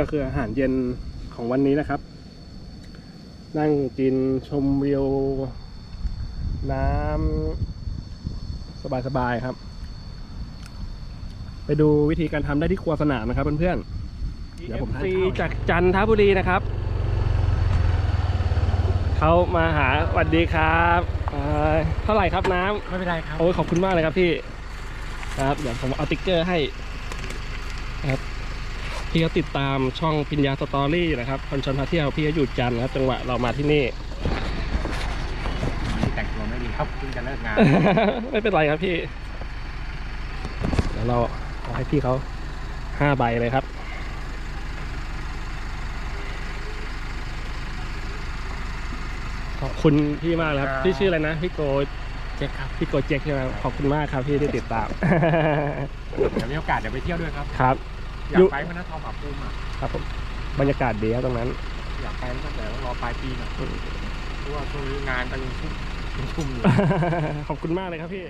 ก็คืออาหารเย็นของวันนี้นะครับ นั่งกินชมวิว น้ำสบายๆครับ ไปดูวิธีการทำได้ที่ครัวสนามนะครับเพื่อนๆเดี๋ยวผมซีจากจันทบุรีนะครับเขามาหาสวัสดีครับเอ่อเท่าไหร่ครับน้ำ ไม่เป็นไรครับ โอ้ยขอบคุณมากเลยครับพี่ ครับ เดี๋ยวผมเอาติ๊กเกอร์ให้ครับ พี่เขาติดตามช่องพิญญาสตอรี่นะครับคนชนพาเที่ยวพี่เขาอยู่จันทร์ครับจังหวะเรามาที่ นี่แต่งตัวไม่ดีครับเพิ่งจะเลิกงาน ไม่เป็นไรครับพี่ เดี๋ยวเราเอาให้พี่เขาห้าใบเลยครับ ขอบคุณพี่มากเลยครับ ครับ พี่ชื่ออะไรนะ พี่โกเจ๊ครับพี่โกเจ็คใช่ไหมครับขอบคุณมากครับพี่ที่ติดตาม เดี๋ยวมีโอกาสเดี๋ยวไปเที่ยวด้วยครับ ครับ อยากไปมันนะทองผาภูมิอะครับผมบรรยากาศดีครับตรงนั้น อยากไปตั้งแต่ต้องรอปลายปีหน่อยเพราะว่าช่วงนี้งานก็ยังชุ่มยังชุ่มอยู่ ขอบคุณมากเลยครับพี่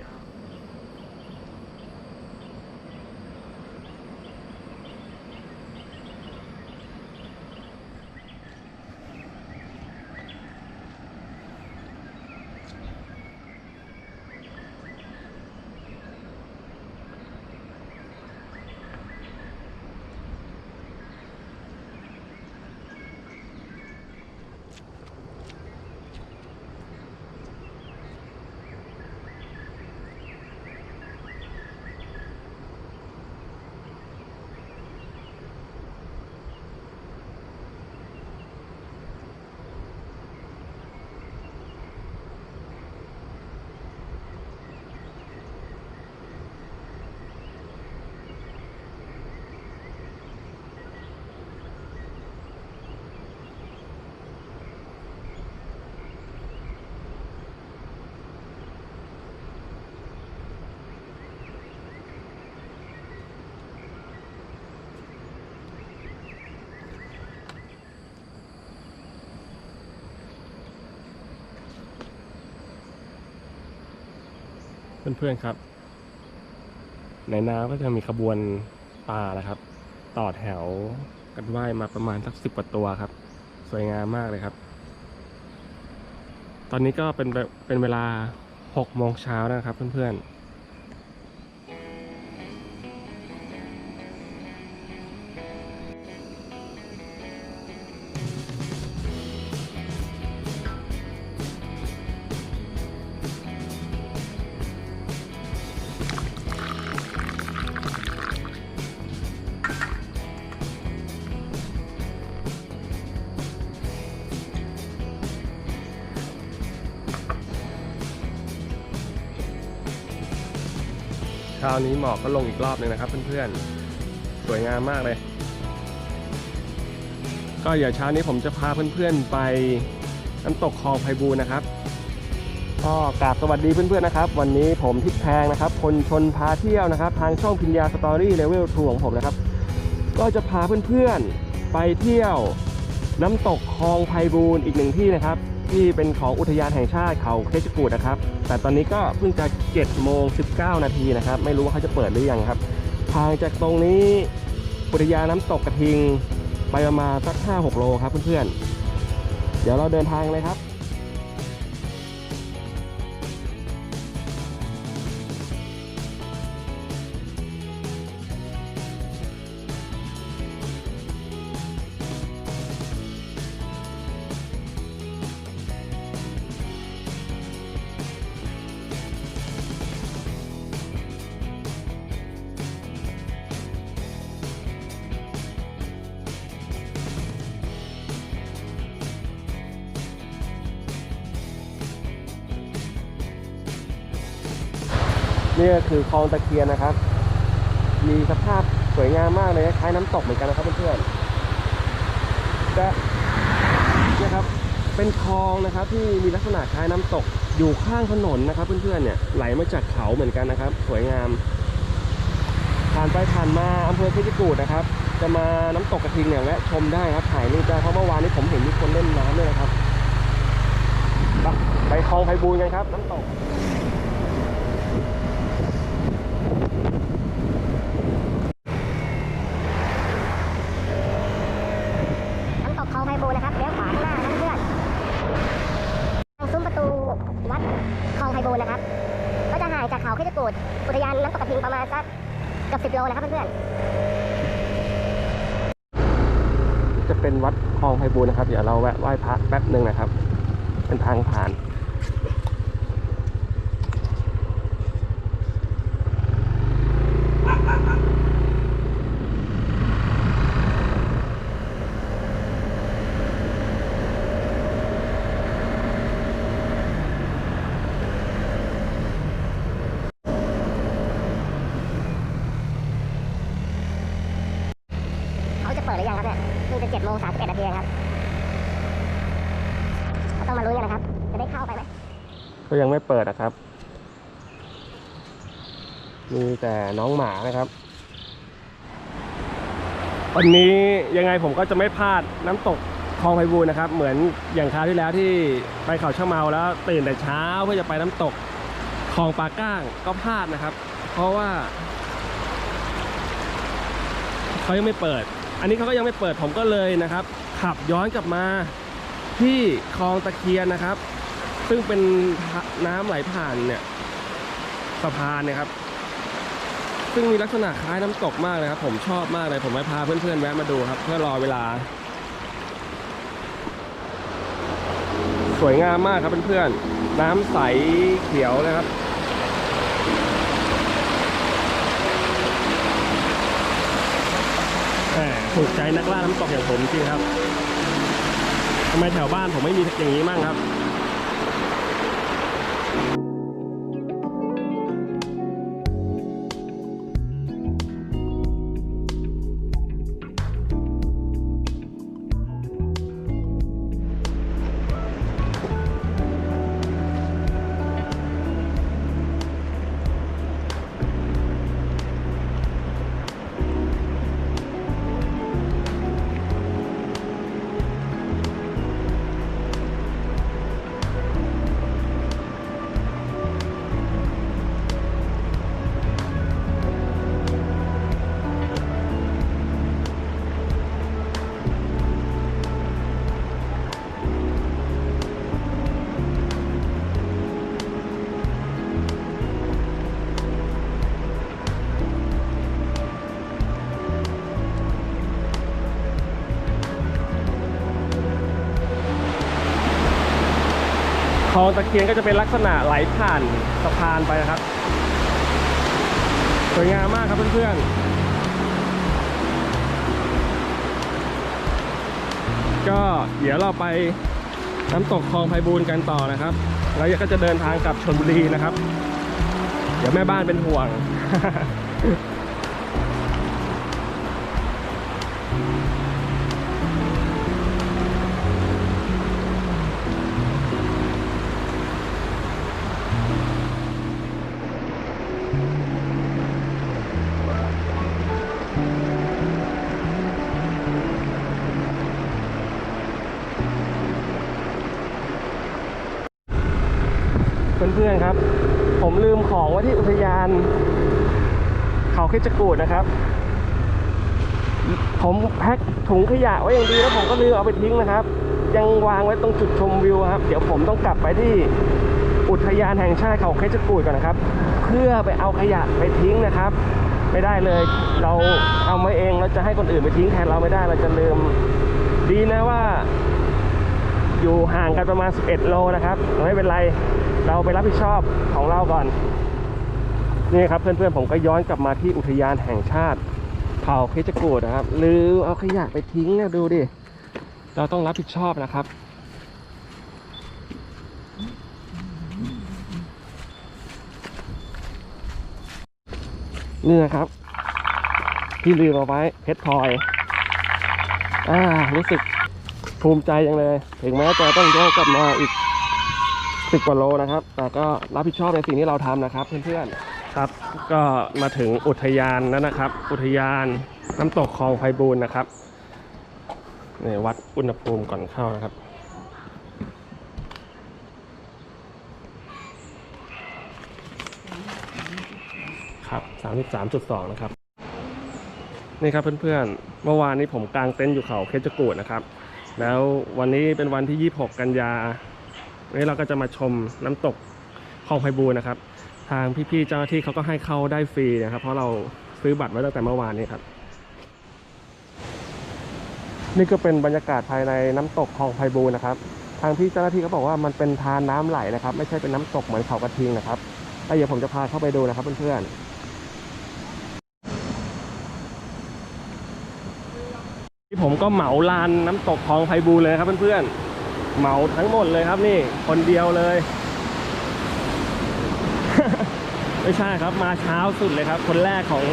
เพื่อนๆครับ ในน้ำก็จะมีขบวนปลานะครับ ต่อแถวกันว่ายมาประมาณสักสิบกว่าตัวครับ สวยงามมากเลยครับ ตอนนี้ก็เป็นเป็นเวลาหกโมงเช้านะครับเพื่อนๆ ช้านี้หมอกก็ลงอีกรอบหนึงนะครับเพื่อนๆ สวยงามมากเลย ก็เดี๋ยวเช้านี้ผมจะพาเพื่อนๆไปน้ำตกคลองไพบูลนะครับก็กราบสวัสดีเพื่อนๆนะครับ วันนี้ผมทิศแพงนะครับ คนชนพาเที่ยวนะครับ ทางช่องพิญญาสตอรี่เลเวลทูของผมนะครับ ก็จะพาเพื่อนๆไปเที่ยวน้ำตกคลองไพบูลอีกหนึ่งที่นะครับ ที่เป็นของอุทยานแห่งชาติเขาเคชกูดนะครับ แต่ตอนนี้ก็เพิ่งจะ7โมง19 นาทีนะครับ ไม่รู้ว่าเขาจะเปิดหรือยังครับทางจากตรงนี้อุทยานน้ำตกกระทิง ไปประมาณสัก5-6 โลครับเพื่อนๆ เดี๋ยวเราเดินทางเลยครับ นี่ก็คือคลองตะเคียนนะครับ มีสภาพสวยงามมากเลยคล้ายน้ำตกเหมือนกันนะครับเพื่อนๆแต่เนี่ยครับเป็นคลองนะครับที่มีลักษณะคล้ายน้ำตกอยู่ข้างถนนนะครับ เพื่อนๆเนี่ยไหลมาจากเขาเหมือนกันนะครับ สวยงาม ผ่านไปผ่านมาอำเภอเพชรกูฏนะครับ จะมาน้ำตกกระทิงเนี่ยแวะชมได้ครับถ่ายรูปได้เพราะเมื่อวานนี้ผมเห็นมีคนเล่นน้ำด้วยนะครับไปคลองไพบูลกันครับ น้ำตก น บูรณ์นะครับเลี้ยวขวาข้างหน้านะครับเพื่อนทางซุ้มประตูวัด คลองไพบูลย์นะครับ ก็จะห่างจากเขาเพชรกูดอุทยานน้ำตกกระทิงประมาณสักเกือบสิบโลนะครับเพื่อนๆ จะเป็นวัดคลองไพบูลนะครับ เดี๋ยวเราแวะไหว้พระแป๊บหนึ่งนะครับ เป็นทางผ่าน เขาจะเปิดหรือยังครับเนี่ยเพิ่งจะเจ็ดโมงสามสิบ เอ็ดนาทีเองครับเราต้องมาลุ้นกันนะครับ จะได้เข้าไปไหมก็ยังไม่เปิดนะครับ มีแต่น้องหมานะครับ วันนี้ยังไงผมก็จะไม่พลาดน้ำตกคลองไพบูลนะครับ เหมือนอย่างคราวที่แล้วที่ไปเขาชะเมาแล้ว ตื่นแต่เช้าเพื่อจะไปน้ำตกคลองปลาก้างก็พลาดนะครับ เพราะว่าเขายังไม่เปิด อันนี้เขาก็ยังไม่เปิดผมก็เลยนะครับ ขับย้อนกลับมาที่คลองตะเคียนนะครับ ซึ่งเป็นน้ำไหลผ่านเนี่ยสะพานเนี่ยครับ ซึ่งมีลักษณะคล้ายน้ำตกมากเลยครับ ผมชอบมากเลย ผมไปพาเพื่อนๆแวะมาดูครับ เพื่อรอเวลา สวยงามมากครับเพื่อนๆน้ำใสเขียวเลยครับ แหม ถูกใจนักล่าน้ำตกอย่างผมจริงครับทำไมแถวบ้านผมไม่มีอย่างนี้มั่งครับ องตะเคียนก็จะเป็นลักษณะไหลผ่านสะพานไปนะครับ สวยงามมากครับเพื่อนๆ ก็เดี๋ยวเราไปน้ำตกคลองไพบูลกันต่อนะครับ แล้วก็จะเดินทางกลับชลบุรีนะครับ เดี๋ยวแม่บ้านเป็นห่วง พื่อนๆครับ ผมลืมของไว้ที่อุทยาน เขาคิดจกูดนะครับ ผมแพ็คถุงขยะไว้อย่างดีแล้วผมก็ลืมเอาไปทิ้งนะครับ ยังวางไว้ตรงจุดชมวิวครับ เดี๋ยวผมต้องกลับไปที่อุทยานแห่งชาติเขาคิดจกูดก่อนนะครับ เพื่อไปเอาขยะไปทิ้งนะครับ ไม่ได้เลย เราเอามาเองเราจะให้คนอื่นไปทิ้งแทนเราไม่ได้เราจะลืมดีนะว่าอยู่ห่างกันประมาณ 11 โลนะครับ ไม่เป็นไร เราไปรับผิดชอบของเราก่อน นี่ครับเพื่อนๆผมก็ย้อนกลับมาที่อุทยานแห่งชาติเผ่าเพชรกูดนะครับลืมเอาขยะไปทิ้งนะดูดิ เราต้องรับผิดชอบนะครับ นี่นะครับ ที่ลืมเอาไว้เพชรพลอย อ่า รู้สึกภูมิใจยังเลย ถึงแม้จะต้องโยกกลับมาอีก สิบกว่าโลนะครับ แต่ก็รับผิดชอบในสิ่งที่เราทำนะครับเพื่อนๆครับ ก็มาถึงอุทยานแล้วนะครับ อุทยานน้ำตกคลองไพบูลย์นะครับนี่วัดอุณหภูมิก่อนเข้านะครับครับ33.2 นะครับ นี่ครับเพื่อนๆ เมื่อวานนี้ผมกางเต็นท์อยู่เขาเคจกูดนะครับ แล้ววันนี้เป็นวันที่ 26 กันยา วันนี้เราก็จะมาชมน้ำตกคลองไพบูนะครับ ทางพี่ๆเจ้าหน้าที่เขาก็ให้เข้าได้ฟรีนะครับ เพราะเราซื้อบัตรไว้ตั้งแต่เมื่อวานนี้ครับ นี่ก็เป็นบรรยากาศภายในน้ำตกคลองไพบูนะครับ ทางพี่เจ้าหน้าที่เขาบอกว่ามันเป็นทานน้ำไหลนะครับ ไม่ใช่เป็นน้ำตกเหมือนเขากระทิงนะครับแล้วเดี๋ยวผมจะพาเข้าไปดูนะครับเพื่อนๆที่ผมก็เหมาลานน้ำตกคลองไพบูลเลยครับเพื่อนๆ เหมาทั้งหมดเลยครับนี่ คนเดียวเลย ไม่ใช่ครับมาเช้าสุดเลยครับ คนแรกของ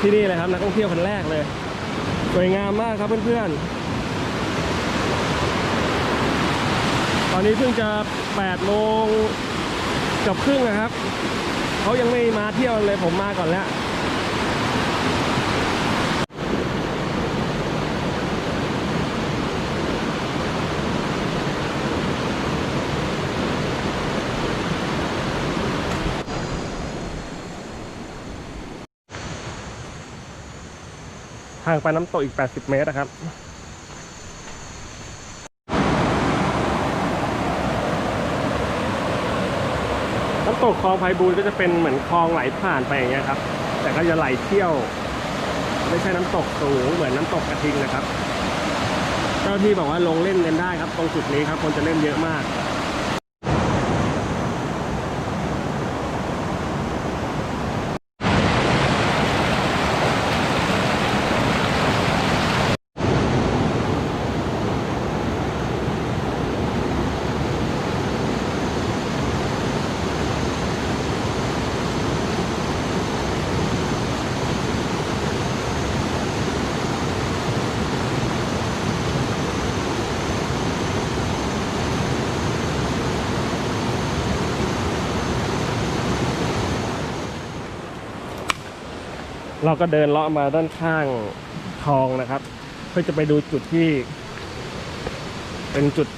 ที่นี่เลยครับ นักท่องเที่ยวคนแรกเลย สวยงามมากครับเพื่อนๆ ตอนนี้เพิ่งจะ8โมงกับครึ่งนะครับ เขายังไม่มาเที่ยวเลยผมมาก่อนแล้ว ทางไปน้ำตกอีก 80 เมตรนะครับน้ำตกคลองไพบูลย์ก็จะเป็นเหมือนคลองไหลผ่านไปอย่างเงี้ยครับ แต่ก็จะไหลเที่ยว ไม่ใช่น้ำตกสูงเหมือนน้ำตกกระทิงนะครับ เจ้าที่บอกว่าลงเล่นกันได้ครับ ตรงจุดนี้ครับคนจะเล่นเยอะมาก เราก็เดินเลาะมาด้านข้างคลองนะครับ เพื่อจะไปดูจุดที่ เป็นจุด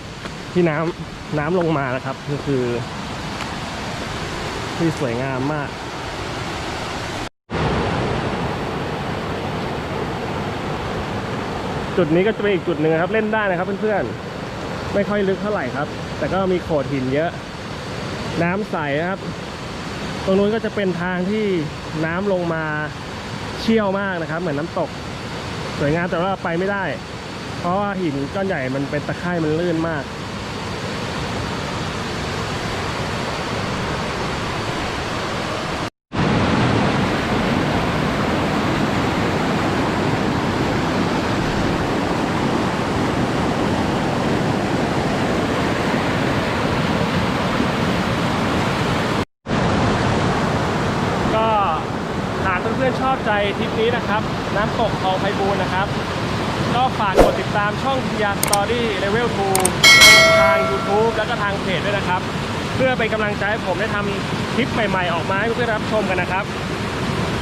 ที่น้ำน้ำลงมานะครับก็คือ ที่สวยงามมากจุดนี้ก็จะเป็นอีกจุดหนึ่งนะครับเล่นได้นะครับเพื่อนๆไม่ค่อยลึกเท่าไหร่ครับ แต่ก็มีโขดหินเยอะ น้ำใสนะครับ ตรงนู้นก็จะเป็นทางที่น้ำลงมา ชี่ยวมากนะครับ เหมือนน้ำตก สวยงามแต่ว่าไปไม่ได้ เพราะว่าหินก้อนใหญ่มันเป็นตะไคร่มันลื่นมากหากเพื่อนๆชอบใจ ทริปนี้นะครับ น้ำตกคลองไพบูลนะครับ ก็ฝากกดติดตามช่องพิยาสตอรี่เลเวล2ทาง YouTube แล้วก็ทางเพจด้วยนะครับ เพื่อเป็นกำลังใจให้ผมได้ทำคลิปใหม่ๆ ออกมาให้เพื่อนรับชมกันนะครับ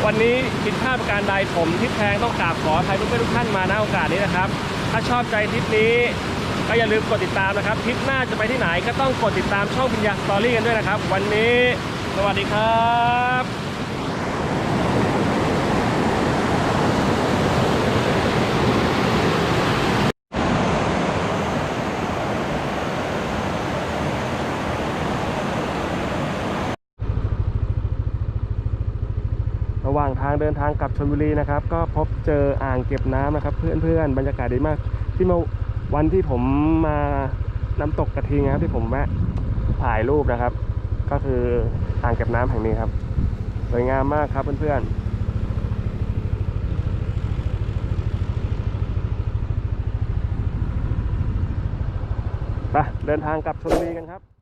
วันนี้ผิดพลาดประการใดผมทิศแพงต้องกราบขออภัยเพื่อนๆทุกท่านมาณโอกาสนี้นะครับ ถ้าชอบใจทริปนี้ก็อย่าลืมกดติดตามนะครับทริปหน้าจะไปที่ไหนก็ต้องกดติดตามช่องพิญญาสตอรี่กันด้วยนะครับ วันนี้ สวัสดีครับ ระหว่างทาง เดินทางกลับชลบุรีนะครับ ก็พบเจออ่างเก็บน้ำนะครับ เพื่อนๆบรรยากาศดีมาก ที่เมื่อวันที่ผมมาน้ำตกกระทิงนะครับ ที่ผมแวะถ่ายรูปนะครับ ก็คืออ่างเก็บน้ำแห่งนี้ครับสวยงามมากครับเพื่อนๆไปเดินทางกลับชลบุรีกันครับ